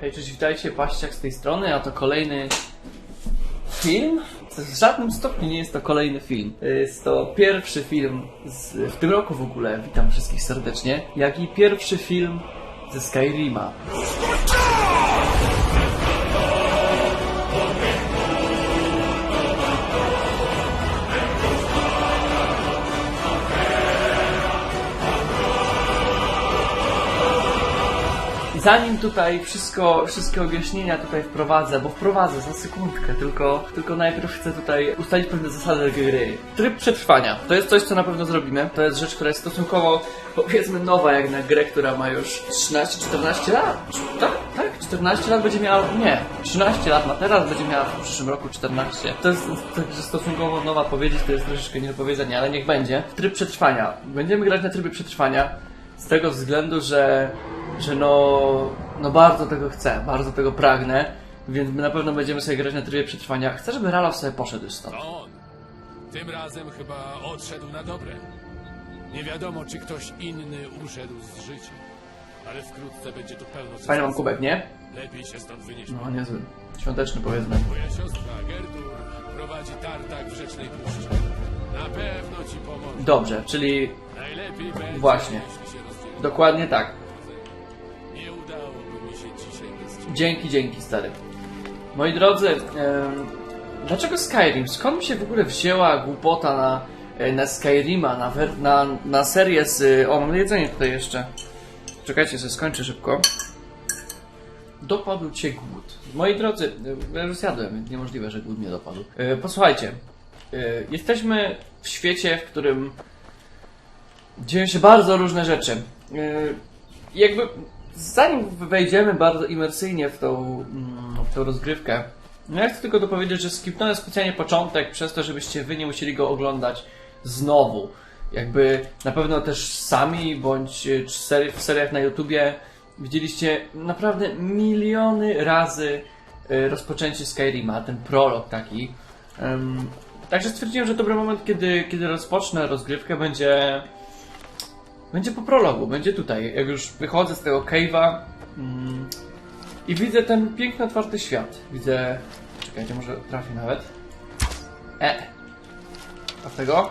Hej, cześć, witajcie, Paściak z tej strony, a to kolejny film. W żadnym stopniu nie jest to kolejny film. Jest to pierwszy film z, w tym roku w ogóle, witam wszystkich serdecznie, jak i pierwszy film ze Skyrima. Zanim tutaj wszystko, wszystkie objaśnienia tutaj wprowadzę, bo wprowadzę za sekundkę, tylko, tylko najpierw chcę tutaj ustalić pewne zasady gry. Tryb przetrwania. To jest coś, co na pewno zrobimy. To jest rzecz, która jest stosunkowo, powiedzmy, nowa jak na grę, która ma już 13-14 lat. Tak, tak, 14 lat będzie miała, nie, 13 lat ma teraz, będzie miała w przyszłym roku 14. To jest także stosunkowo nowa powiedzieć, to jest troszeczkę nie do powiedzenia, ale niech będzie. Tryb przetrwania. Będziemy grać na trybie przetrwania. Z tego względu, że, że no, no bardzo tego chcę, bardzo tego pragnę, więc my na pewno będziemy sobie grać na trybie przetrwania. Chcę, żeby Ralof sobie poszedł stąd. To on. Tym razem chyba odszedł na dobre. Nie wiadomo, czy ktoś inny uszedł z życia. Ale wkrótce będzie tu pełno Fajny mam kubek, nie? Lepiej się stąd wynieść. No niezły. Świąteczny powiedzmy. Moja siostra Gerdur prowadzi tartak w Rzecznej Puszczy. Na pewno ci pomoże. Dobrze, czyli Najlepiej będzie, Właśnie. jeśli się dokładnie tak. Dzięki, dzięki stary. Moi drodzy, dlaczego Skyrim? Skąd mi się w ogóle wzięła głupota na, e, na Skyrima, na, na, na serię z... O, mam jedzenie tutaj jeszcze. Czekajcie, sobie skończę szybko. Dopadł cię głód. Moi drodzy, e, ja już zjadłem, niemożliwe, że głód mnie dopadł. E, Posłuchajcie, jesteśmy w świecie, w którym dzieją się bardzo różne rzeczy. Jakby zanim wejdziemy bardzo imersyjnie w tą, mm, w tą rozgrywkę, no ja chcę tylko dopowiedzieć, że skipnąłem specjalnie początek przez to, żebyście wy nie musieli go oglądać znowu. Jakby na pewno też sami, bądź e, w seriach na YouTubie widzieliście naprawdę miliony razy e, rozpoczęcie Skyrima, ten prolog taki. Także stwierdziłem, że dobry moment, kiedy, kiedy rozpocznę rozgrywkę, będzie będzie po prologu, będzie tutaj. Jak już wychodzę z tego cave'a mm, i widzę ten piękny, otwarty świat. Widzę. Czekajcie, może trafię nawet. E! A tego?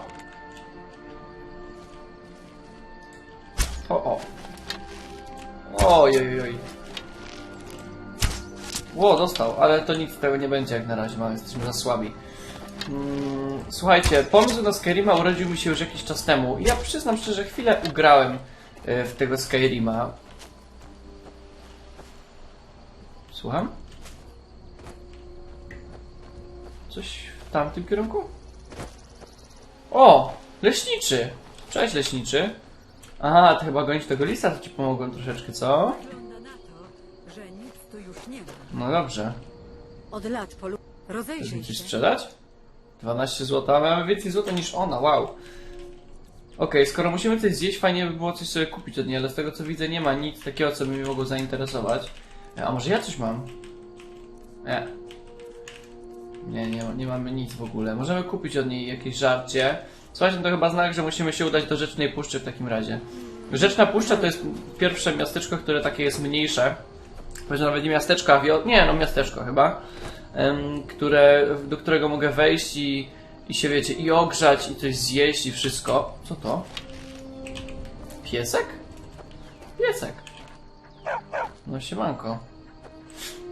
O, o. Oj, oj, oj. Ło, dostał, ale to nic z tego nie będzie jak na razie, mamy, jesteśmy za słabi. Mm, Słuchajcie, pomysł na Skyrima urodził mi się już jakiś czas temu. Ja przyznam szczerze, chwilę ugrałem e, w tego Skyrima. Słucham? Coś w tamtym kierunku? O! Leśniczy! Cześć, leśniczy. Aha, to chyba gonić tego lisa, to ci pomogłem troszeczkę, co? Wygląda na to, że nic tu już nie ma. No dobrze. Od lat polu... Chcesz Rozejrzyj mi coś się. sprzedać? 12 zł, a mamy więcej złota niż ona, wow. Okej, skoro musimy coś zjeść, fajnie by było coś sobie kupić od niej, ale z tego co widzę nie ma nic takiego, co by mnie mogło zainteresować. E, A może ja coś mam? Nie. Nie, nie, nie mamy nic w ogóle. Możemy kupić od niej jakieś żarcie. Słuchajcie, no to chyba znak, że musimy się udać do Rzecznej Puszczy w takim razie. Rzeczna Puszcza to jest pierwsze miasteczko, które takie jest mniejsze. Powiedział nawet nie miasteczko, a wio... Nie, no miasteczko chyba. Które, do którego mogę wejść i, i się wiecie, i ogrzać, i coś zjeść, i wszystko. Co to? Piesek? Piesek. No siemanko.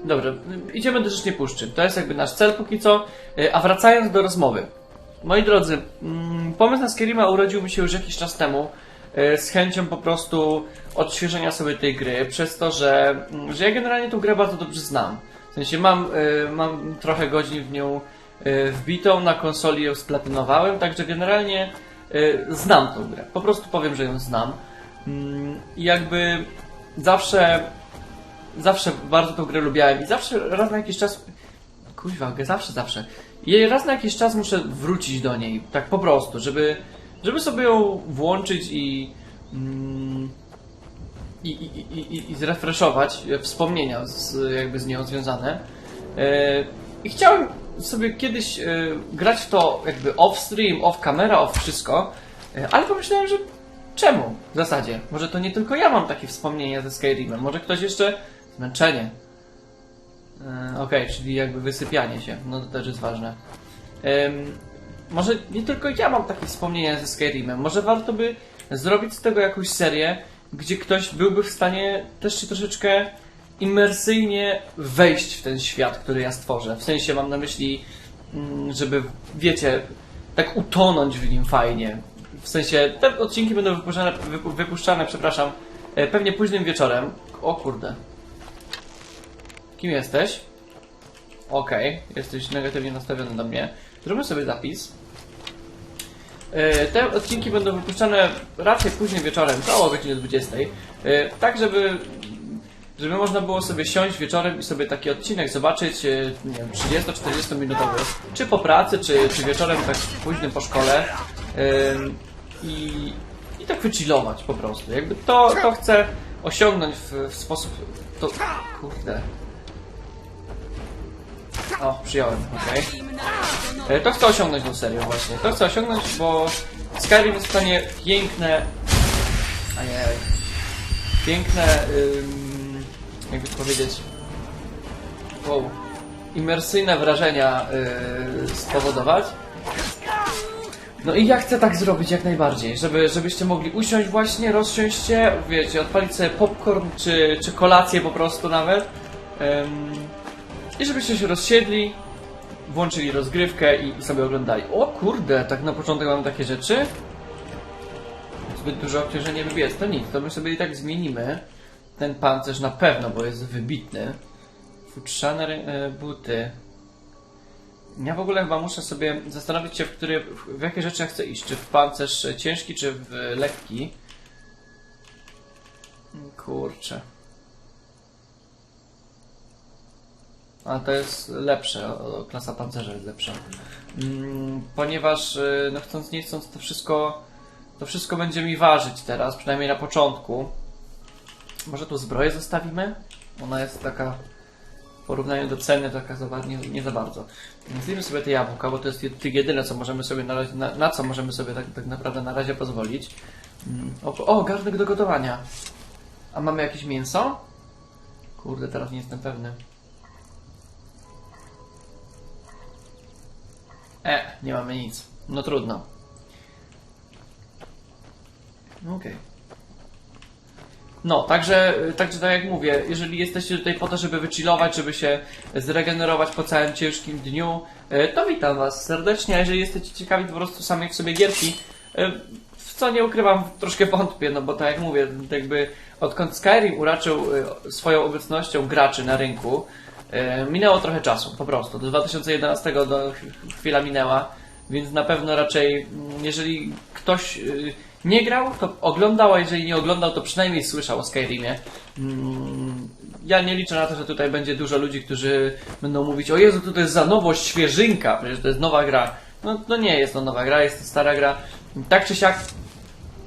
Dobrze, idziemy do Rzecznej Puszczy. To jest jakby nasz cel póki co. E, A wracając do rozmowy. Moi drodzy, mm, pomysł na Skyrima urodził mi się już jakiś czas temu e, z chęcią po prostu odświeżenia sobie tej gry, przez to, że, mm, że ja generalnie tą grę bardzo dobrze znam. W sensie mam, e, mam trochę godzin w nią e, wbitą, na konsoli ją splatynowałem, także generalnie e, znam tą grę. Po prostu powiem, że ją znam. Mm, I jakby zawsze zawsze bardzo tą grę lubiałem i zawsze raz na jakiś czas kuźwa, zawsze, zawsze i raz na jakiś czas muszę wrócić do niej, tak po prostu, żeby żeby sobie ją włączyć i mm, i, i, i, i, zrefreshować wspomnienia z, jakby z nią związane E, i chciałem sobie kiedyś e, grać w to jakby off stream, off wszystko, e, ale pomyślałem, że czemu w zasadzie? Może to nie tylko ja mam takie wspomnienia ze Skyrimem, może ktoś jeszcze zmęczenie. Okej, czyli jakby wysypianie się. No to też jest ważne. Może nie tylko ja mam takie wspomnienia ze Skyrimem. Może warto by zrobić z tego jakąś serię, gdzie ktoś byłby w stanie też się troszeczkę imersyjnie wejść w ten świat, który ja stworzę. W sensie mam na myśli, mm, żeby, wiecie, tak utonąć w nim fajnie. W sensie, te odcinki będą wypuszczane, wypu- wypuszczane przepraszam, e, pewnie późnym wieczorem. O kurde. Kim jesteś? Okej, jesteś negatywnie nastawiony do mnie. Zróbmy sobie zapis. E, Te odcinki będą wypuszczane raczej później wieczorem, koło godziny 20. e, Tak, żeby, żeby można było sobie siąść wieczorem i sobie taki odcinek zobaczyć, e, nie wiem, 30-40 minutowy, czy po pracy, czy, czy wieczorem tak późnym po szkole. Ym, I, I tak wychillować po prostu. Jakby to, to chcę osiągnąć w, w sposób. To. Kurde. O, przyjąłem, okej. E, To chcę osiągnąć tą serię właśnie. To chcę osiągnąć, bo Skyrim jest w stanie piękne... Ajaj. Piękne... Ym, jakby to powiedzieć... Wow. Imersyjne wrażenia yy, spowodować. No i ja chcę tak zrobić jak najbardziej, żeby, żebyście mogli usiąść właśnie, rozsiąść się, wiecie, odpalić sobie popcorn czy, czy kolację po prostu nawet. Ym, I żebyście się rozsiedli, włączyli rozgrywkę i, i sobie oglądali. O kurde, tak na początek mamy takie rzeczy. Zbyt duże obciążenie wybiec, to nic, to my sobie i tak zmienimy. Ten pancerz na pewno, bo jest wybitny. Futrzane e, buty. Ja w ogóle chyba muszę sobie zastanowić się, w, który, w jakie rzeczy ja chcę iść. Czy w pancerz ciężki, czy w lekki. Kurczę. A to jest lepsze, klasa pancerza jest lepsza. Mm, ponieważ, y, no chcąc nie chcąc, to wszystko, to wszystko będzie mi ważyć teraz, przynajmniej na początku. Może tu zbroję zostawimy? Ona jest taka, w porównaniu do ceny, taka za, nie, nie za bardzo. Zjemy sobie te jabłka, bo to jest jed- jedyne, co możemy sobie na, razie, na, na co możemy sobie tak, tak naprawdę na razie pozwolić. Mm, O, o, garnek do gotowania. A mamy jakieś mięso? Kurde, teraz nie jestem pewny. E, nie mamy nic. No trudno. Okej. No, także, także tak jak mówię, jeżeli jesteście tutaj po to, żeby wychillować, żeby się zregenerować po całym ciężkim dniu, e, to witam Was serdecznie, a jeżeli jesteście ciekawi po prostu samej w sobie gierki, e, w co nie ukrywam, troszkę wątpię, no bo tak jak mówię, jakby odkąd Skyrim uraczył e, swoją obecnością graczy na rynku, e, minęło trochę czasu, po prostu. Do 2011 do ch- chwila minęła, więc na pewno raczej, mm, jeżeli ktoś y, nie grał, to oglądał, a jeżeli nie oglądał, to przynajmniej słyszał o Skyrimie. Mm, Ja nie liczę na to, że tutaj będzie dużo ludzi, którzy będą mówić, o Jezu, to jest za nowość, świeżynka, przecież to jest nowa gra. No, no nie jest to nowa gra, jest to stara gra. Tak czy siak,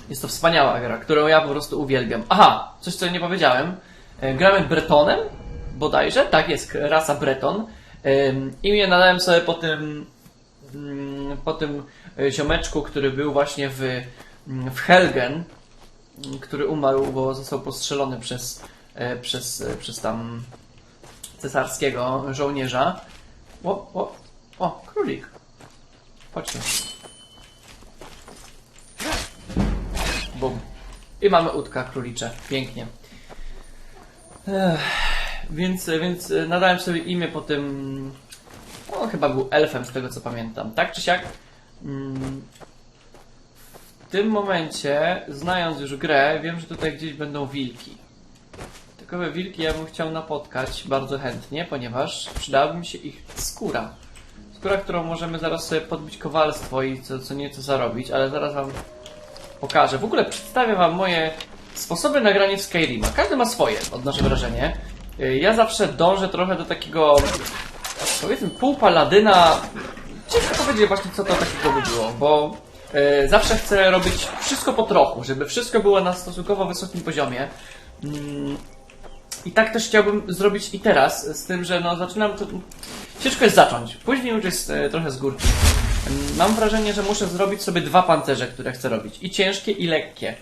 jest to wspaniała gra, którą ja po prostu uwielbiam. Aha, coś co nie powiedziałem. E, Gramy Bretonem, bodajże, tak jest, rasa Breton. Imię nadałem sobie po tym, mm, po tym e, ziomeczku, który był właśnie w, mm, w Helgen, mm, który umarł, bo został postrzelony przez, e, przez, e, przez tam cesarskiego żołnierza. O, o, o, królik. Chodźmy. Bum. I mamy udka królicze. Pięknie. Ech, więc, więc nadałem sobie imię po tym. On chyba był elfem, z tego co pamiętam. Tak czy siak. mm, W tym momencie, znając już grę, wiem, że tutaj gdzieś będą wilki. Takowe wilki ja bym chciał napotkać bardzo chętnie, ponieważ przydałaby mi się ich skóra. Skóra, którą możemy zaraz sobie podbić kowalstwo i co, co nieco zarobić, ale zaraz wam pokażę. W ogóle przedstawię wam moje sposoby nagrania w Skyrima. Każdy ma swoje, odnoszę wrażenie. Y, Ja zawsze dążę trochę do takiego, powiedzmy, pół paladyna. Ciężko powiedzieć właśnie, co to takiego by było, bo y, zawsze chcę robić wszystko po trochu, żeby wszystko było na stosunkowo wysokim poziomie. Mm, I tak też chciałbym zrobić i teraz, z tym, że no zaczynam to... Ciężko jest zacząć. Później już jest e, trochę z górki. Mm, Mam wrażenie, że muszę zrobić sobie dwa pancerze, które chcę robić. I ciężkie, i lekkie.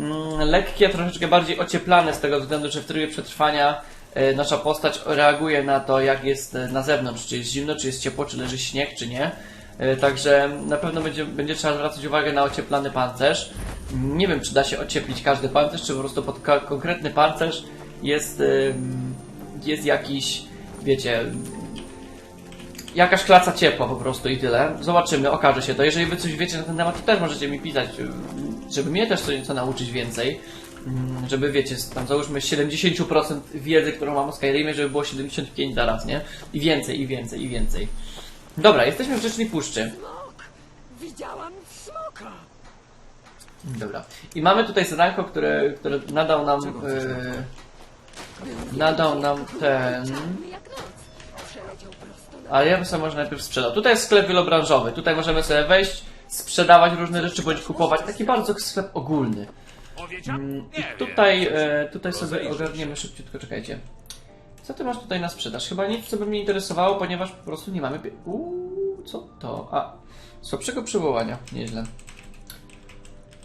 Mm, Lekkie, troszeczkę bardziej ocieplane z tego względu, że w trybie przetrwania nasza postać reaguje na to, jak jest e, na zewnątrz, czy jest zimno, czy jest ciepło, czy leży śnieg, czy nie. E, Także na pewno będzie, będzie trzeba zwracać uwagę na ocieplany pancerz. Nie wiem, czy da się ocieplić każdy pancerz, czy po prostu pod konkretny pancerz jest, jest jakiś, wiecie, jakaś klaca ciepła po prostu i tyle. Zobaczymy, okaże się to. Jeżeli wy coś wiecie na ten temat, to też możecie mi pisać, żeby mnie też coś nieco nauczyć więcej. Mm, Żeby wiecie, tam załóżmy 70% wiedzy, którą mam o Skyrimie, żeby było 75 zaraz, nie? I więcej, i więcej, i więcej. Dobra, jesteśmy w Rzecznej Puszczy. Widziałam smoka! Dobra. I mamy tutaj zadanko, które, które nadał nam. e, nadał nam ten. Ale ja bym sobie może najpierw sprzedał. Tutaj jest sklep wielobranżowy. Tutaj możemy sobie wejść, sprzedawać różne rzeczy bądź kupować. Taki bardzo sklep ogólny. Mm, I tutaj, e, tutaj sobie ogarniemy szybciutko, czekajcie. Co ty masz tutaj na sprzedaż? Chyba nic, co by mnie interesowało, ponieważ po prostu nie mamy. pie- Uuu, co to? A, słabszego przywołania. Nieźle.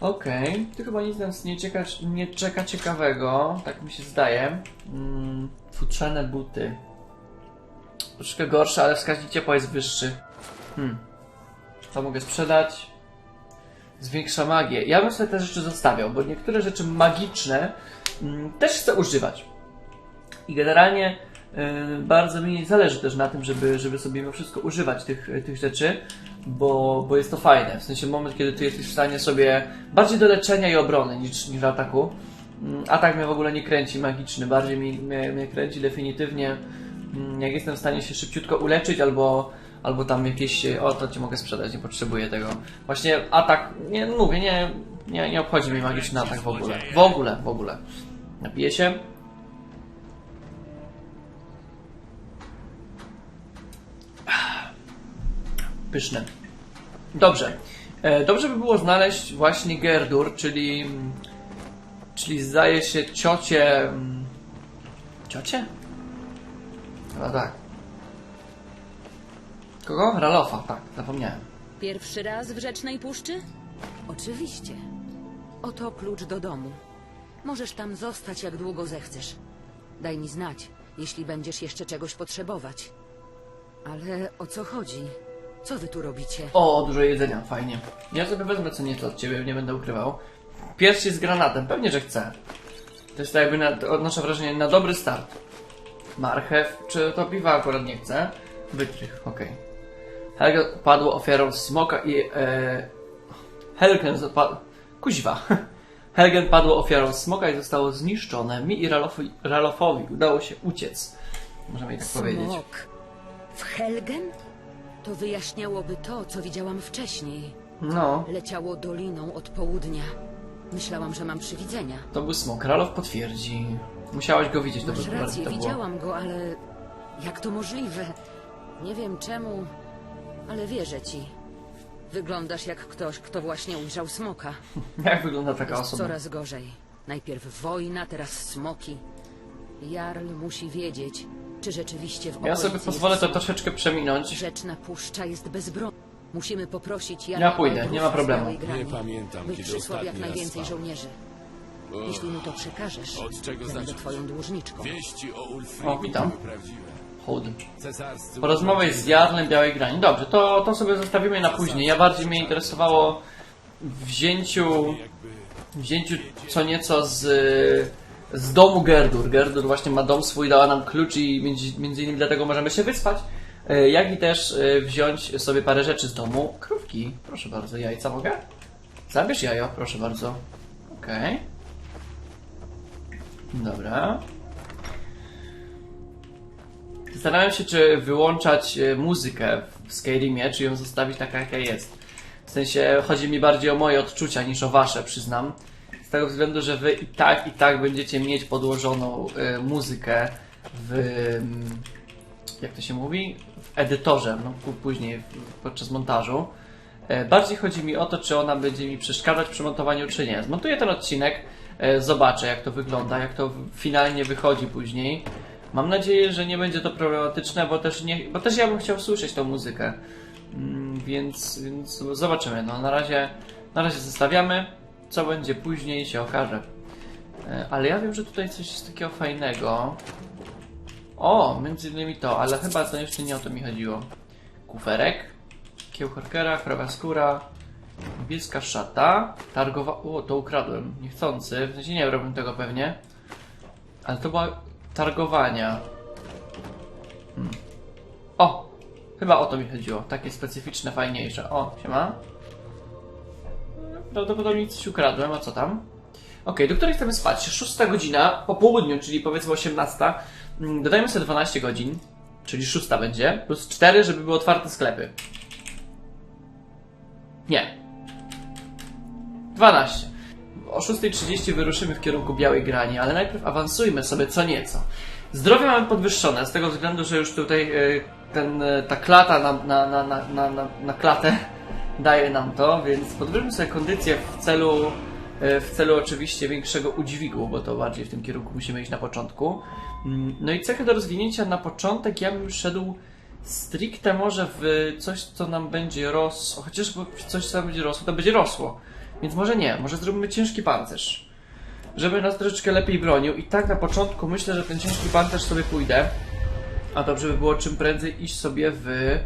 Okej, tu chyba nic nas nie czeka, nie czeka ciekawego, tak mi się zdaje. Mm, futrzane buty. Troszkę gorsze, ale wskaźnik ciepła jest wyższy. Hmm. Co mogę sprzedać? Zwiększa magię. Ja bym sobie te rzeczy zostawiał, bo niektóre rzeczy magiczne mm, też chcę używać. I generalnie y, bardzo mi zależy też na tym, żeby, żeby sobie mimo wszystko używać tych, tych rzeczy, bo, bo jest to fajne. W sensie moment, kiedy ty jesteś w stanie sobie bardziej do leczenia i obrony niż, niż ataku. Mm, Atak mnie w ogóle nie kręci magiczny, bardziej mi, mnie, mnie kręci definitywnie mm, jak jestem w stanie się szybciutko uleczyć albo, albo tam jakieś, o to ci mogę sprzedać, nie potrzebuję tego. Właśnie atak, nie mówię, nie, nie, nie obchodzi mnie magiczny atak w ogóle. W ogóle, w ogóle. Napiję się. Pyszne. Dobrze. E, Dobrze by było znaleźć właśnie Gerdur, czyli. Czyli zdaje się ciocie. mm, Ciocie? Chyba tak. Kogo? Ralofa, tak, zapomniałem. Pierwszy raz w Rzecznej Puszczy? Oczywiście. Oto klucz do domu. Możesz tam zostać jak długo zechcesz. Daj mi znać, jeśli będziesz jeszcze czegoś potrzebować. Ale o co chodzi? Co wy tu robicie? O, dużo jedzenia, fajnie. Ja sobie wezmę co nieco od ciebie, nie będę ukrywał. Pierścień z granatem, pewnie, że chcę. To jest tak jakby, na, odnoszę wrażenie, na dobry start. Marchew, czy to piwa akurat nie chcę? Wytrych, okej. Helgen padło ofiarą smoka i... E, Helgen zapadł... Kuźwa. Helgen padło ofiarą smoka i zostało zniszczone. Mi i Ralofowi, Ralofowi udało się uciec. Możemy tak powiedzieć. Smok. W Helgen? To wyjaśniałoby to, co widziałam wcześniej. No, Leciało doliną od południa. Myślałam, że mam przywidzenia. to był smok. Ralof potwierdzi. Musiałaś go widzieć, Masz by rację, to było. widziałam go, ale jak to możliwe? Nie wiem czemu, ale wierzę ci. Wyglądasz jak ktoś, kto właśnie ujrzał smoka. Jak wygląda taka Jest osoba? coraz gorzej. Najpierw wojna, teraz smoki. Jarl musi wiedzieć, czy rzeczywiście w Ja okolicy sobie jest pozwolę to troszeczkę przeminąć. Rzeczna puszcza jest bezbronna. Musimy poprosić Jarla Ja pójdę, nie ma problemu. Nie pamiętam, by kiedy przysłał jak ostatni raz najwięcej spałem. żołnierzy. Jeśli mu to przekażesz, Od czego będę zacząć? twoją dłużniczką. Wieści o O, witam. były prawdziwe. Cesarscy Porozmawiaj z Jarlem Białej Grani. Dobrze, to, to sobie zostawimy na później. Ja bardziej mnie interesowało wzięciu, wzięciu co nieco z, z domu Gerdur. Gerdur właśnie ma dom swój, dała nam klucz i między, między innymi dlatego możemy się wyspać. E, Jak i też e, wziąć sobie parę rzeczy z domu. Krówki, proszę bardzo. Jajca mogę? Zabierz jajo, proszę bardzo. Okej. Dobra. Zastanawiam się, czy wyłączać e, muzykę w Skyrimie, czy ją zostawić taka, jaka jest. W sensie, chodzi mi bardziej o moje odczucia niż o wasze, przyznam. Z tego względu, że wy i tak, i tak będziecie mieć podłożoną e, muzykę w... mm, jak to się mówi? W edytorze, no później, podczas montażu. E, Bardziej chodzi mi o to, czy ona będzie mi przeszkadzać przy montowaniu, czy nie. Zmontuję ten odcinek, e, zobaczę jak to wygląda, jak to finalnie wychodzi później. Mam nadzieję, że nie będzie to problematyczne, bo też, nie, bo też ja bym chciał słyszeć tą muzykę. Mm, Więc, więc zobaczymy. No, na, razie, na razie zostawiamy. Co będzie później się okaże. E, Ale ja wiem, że tutaj coś jest takiego fajnego. O, między innymi to, ale chyba to jeszcze nie o to mi chodziło. Kuferek, kieł Horkera, krowa skóra, niebieska szata, targowa... O, to ukradłem, niechcący, w sensie nie robię tego pewnie. Ale to była targowania. Hmm. O! Chyba o to mi chodziło, takie specyficzne, fajniejsze. O, siema. Prawdopodobnie coś ukradłem, a co tam? Okej, do której chcemy spać? Szósta godzina po południu, czyli powiedzmy 18. Mm, Dodajmy sobie 12 godzin, czyli szósta będzie, plus 4, żeby były otwarte sklepy. Nie. 12. O 6.30 wyruszymy w kierunku Białej Grani, ale najpierw awansujmy sobie co nieco. Zdrowie mamy podwyższone, z tego względu, że już tutaj e, ten, e, ta klata na, na, na, na, na, na, klatę daje nam to, więc podwyższmy sobie kondycję w celu, e, w celu oczywiście większego udźwigu, bo to bardziej w tym kierunku musimy iść na początku. Mm, No i cechy do rozwinięcia na początek ja bym szedł stricte może w coś, co nam będzie rosło, chociaż coś, co nam będzie rosło, to będzie rosło. Więc może nie, może zrobimy ciężki pancerz. Żeby nas troszeczkę lepiej bronił. I tak na początku myślę, że ten ciężki pancerz sobie pójdę. A dobrze by było czym prędzej iść sobie w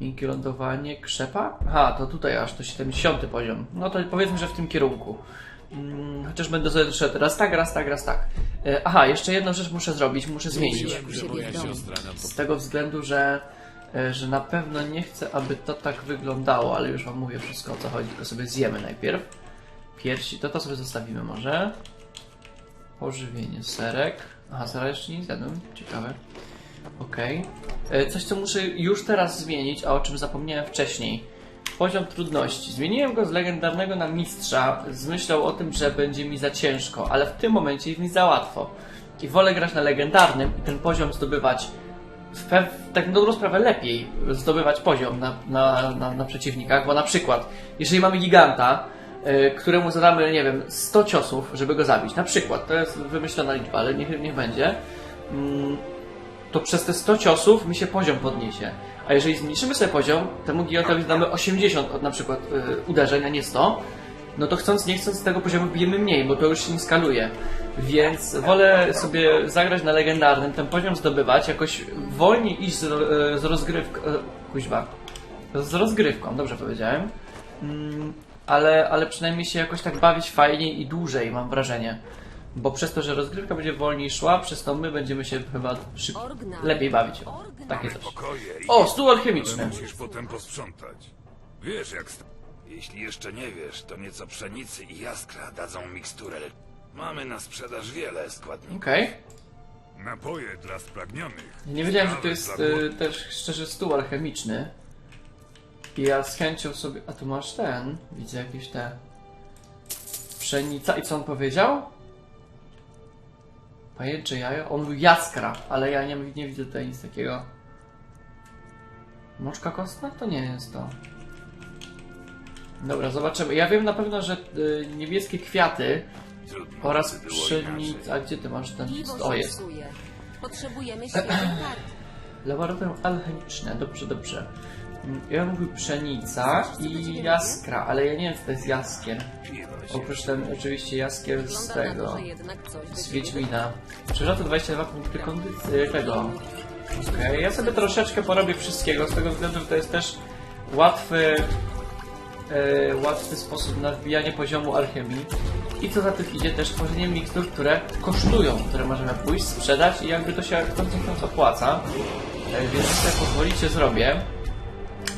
miękkie lądowanie krzepa? Aha, to tutaj aż to 70 poziom. No to powiedzmy, że w tym kierunku. Mm, chociaż będę sobie szedł raz tak, raz tak, raz tak. E, Aha, jeszcze jedną rzecz muszę zrobić, muszę zmienić. Z tego względu, że, że na pewno nie chcę, aby to tak wyglądało, ale już wam mówię wszystko o co chodzi, tylko sobie zjemy najpierw. Piersi, to to sobie zostawimy może. Pożywienie, serek. Aha, sera jeszcze nie zjadłem, ciekawe. Okej. E, Coś, co muszę już teraz zmienić, a o czym zapomniałem wcześniej. Poziom trudności. Zmieniłem go z legendarnego na mistrza z myślą o tym, że będzie mi za ciężko, ale w tym momencie jest mi za łatwo. I wolę grać na legendarnym i ten poziom zdobywać tak na dobrą sprawę lepiej zdobywać poziom na, na, na, na przeciwnikach, bo na przykład, jeżeli mamy giganta, y, któremu zadamy, nie wiem, 100 ciosów, żeby go zabić, na przykład, to jest wymyślona liczba, ale niech, niech będzie, mm, to przez te 100 ciosów mi się poziom podniesie. A jeżeli zmniejszymy sobie poziom, temu gigantowi zadamy 80 od na przykład y, uderzeń, a nie 100, no to chcąc nie chcąc z tego poziomu bijemy mniej, bo to już się nie skaluje. Więc wolę sobie zagrać na legendarnym, ten poziom zdobywać, jakoś wolniej iść z, e, z rozgrywką. Kuźwa. Z rozgrywką, dobrze powiedziałem. Mm, ale, ale przynajmniej się jakoś tak bawić fajniej i dłużej, mam wrażenie. Bo przez to, że rozgrywka będzie wolniej szła, przez to my będziemy się chyba szyb... lepiej bawić. O, takie coś. O, stół alchemiczny. musisz potem posprzątać. Wiesz jak Jeśli jeszcze nie wiesz, to nieco pszenicy i jaskra dadzą miksturę. Mamy na sprzedaż wiele składników. Okej. Napoje dla spragnionych. Nie wiedziałem, że to jest y, też szczerze stół alchemiczny. I ja z chęcią sobie. A tu masz ten. Widzę jakieś te. Pszenica. I co on powiedział? Pajęcze jajo? On był jaskra, ale ja nie, nie widzę tutaj nic takiego. Moczka kostna? To nie jest to. Dobra, zobaczymy. Ja wiem na pewno, że y, niebieskie kwiaty oraz pszenica. A gdzie ty masz ten? Piwo O, jest. Potrzebujemy świeżej karty. Laboratorium alchemiczne, dobrze, dobrze. Mm, Ja mówił pszenica i jaskra, ale ja nie wiem co to jest jaskier. Oprócz ten oczywiście jaskier z Wygląda na to, tego, że jednak coś z. Wiedźmina. Przyrzucę 22 punkty kondycji tego. Okej, ja sobie troszeczkę porobię wszystkiego, z tego względu, że to jest też łatwy, e, łatwy sposób na wbijanie poziomu alchemii. I co za tym idzie, też tworzenie mikstur, które kosztują, które możemy pójść, sprzedać i jakby to się konsekwenc opłaca. E, Więc jeśli sobie pozwolicie, zrobię.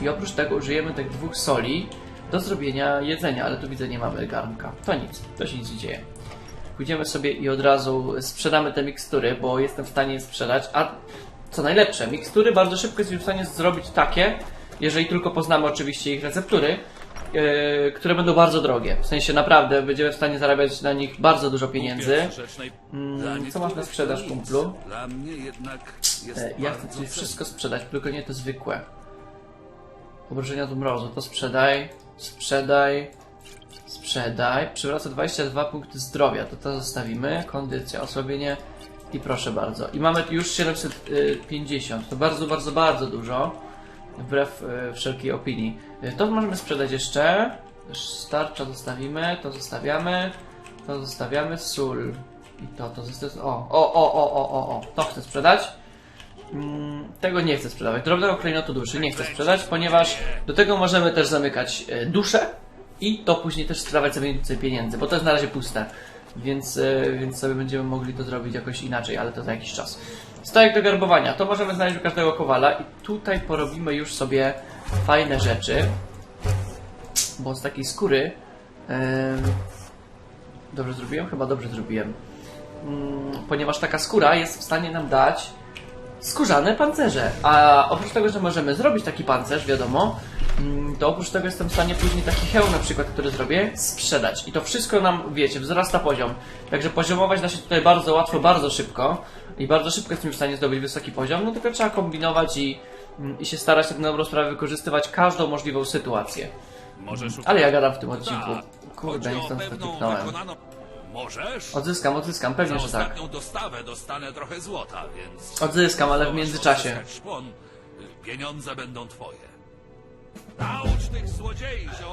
I oprócz tego użyjemy tych dwóch soli do zrobienia jedzenia, ale tu widzę nie mamy garnka. To nic, to się nic nie dzieje. Pójdziemy sobie i od razu sprzedamy te mikstury, bo jestem w stanie je sprzedać. A co najlepsze, mikstury bardzo szybko jesteśmy w stanie zrobić takie, jeżeli tylko poznamy oczywiście ich receptury, yy, które będą bardzo drogie. W sensie naprawdę będziemy w stanie zarabiać na nich bardzo dużo pieniędzy. Mm, co masz na sprzedaż, kumplu? E, Ja chcę sobie wszystko sprzedać, tylko nie to zwykłe. Obrażenia do mrozu, to sprzedaj, sprzedaj, sprzedaj. Przywraca 22 punkty zdrowia, to to zostawimy. Kondycja, osłabienie i proszę bardzo. I mamy już 750, to bardzo, bardzo, bardzo dużo. Wbrew e, wszelkiej opinii. E, To możemy sprzedać jeszcze. Starcza zostawimy, to zostawiamy, to zostawiamy. Sól I to, to zestes... O, o, o, o, o, o, o. To chcę sprzedać. Mm, tego nie chcę sprzedawać. Drobnego klejnotu duszy nie chcę sprzedać, ponieważ do tego możemy też zamykać e, duszę i to później też sprzedawać sobie więcej pieniędzy, bo to jest na razie puste. Więc, e, więc sobie będziemy mogli to zrobić jakoś inaczej, ale to za jakiś czas. Stojak do garbowania. To możemy znaleźć u każdego kowala i tutaj porobimy już sobie fajne rzeczy. Bo z takiej skóry... Dobrze zrobiłem? Chyba dobrze zrobiłem. Mm, ponieważ taka skóra jest w stanie nam dać skórzane pancerze. A oprócz tego, że możemy zrobić taki pancerz, wiadomo, mm, to oprócz tego jestem w stanie później taki hełm na przykład, który zrobię, sprzedać. I to wszystko nam, wiecie, wzrasta poziom. Także poziomować da się tutaj bardzo łatwo, bardzo szybko. I bardzo szybko jesteśmy w stanie zdobyć wysoki poziom, no tylko trzeba kombinować i, i się starać tak na dobrą sprawę wykorzystywać każdą możliwą sytuację. Możesz Ale ja gadam w tym odcinku. Tak, Kurde, pewną kliknąłem. wykonaną... Możesz? Odzyskam, odzyskam, pewnie, że tak. dostawę dostanę trochę złota, więc... Odzyskam, ale w międzyczasie. Szpon, pieniądze będą twoje. Naucz tych złodziei, że.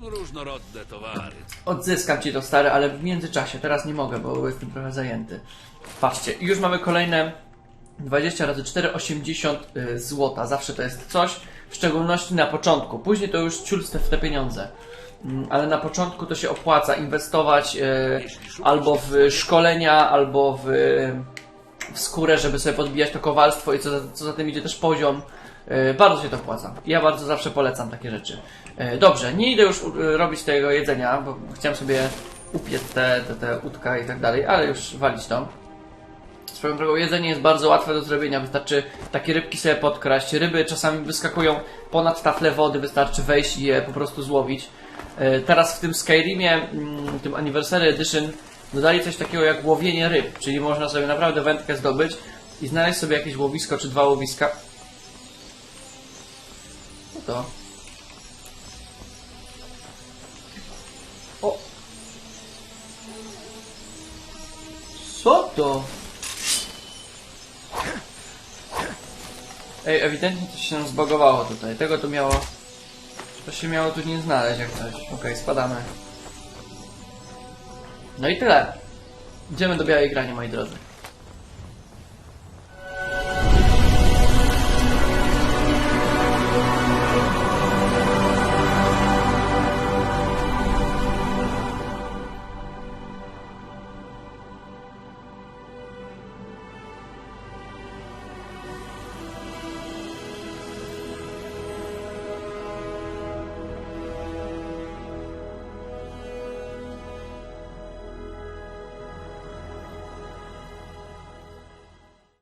Różnorodne towary. Odzyskam ci to stary, ale w międzyczasie. Teraz nie mogę, bo jestem trochę zajęty. Patrzcie, już mamy kolejne 20 razy 4, 80 y, złota. Zawsze to jest coś, w szczególności na początku. Później to już ciul w te pieniądze. Mm, Ale na początku to się opłaca inwestować y, albo w szkolenia, albo w, w skórę, żeby sobie podbijać to kowalstwo i co za, co za tym idzie też poziom. E, Bardzo się to opłaca. Ja bardzo zawsze polecam takie rzeczy. E, Dobrze, nie idę już robić tego jedzenia, bo chciałem sobie upiec te, te, te udka i tak dalej, ale już walić to. Swoją drogą, jedzenie jest bardzo łatwe do zrobienia. Wystarczy takie rybki sobie podkraść. Ryby czasami wyskakują ponad tafle wody, wystarczy wejść i je po prostu złowić. E, Teraz w tym Skyrimie, mm, tym Anniversary Edition, dodali coś takiego jak łowienie ryb, czyli można sobie naprawdę wędkę zdobyć i znaleźć sobie jakieś łowisko czy dwa łowiska. Co to? O! Co to? Ej, ewidentnie coś się zbagowało tutaj. Tego tu miało... To się miało tu nie znaleźć jak coś. Okej, spadamy. No i tyle. Idziemy do białej grani, moi drodzy.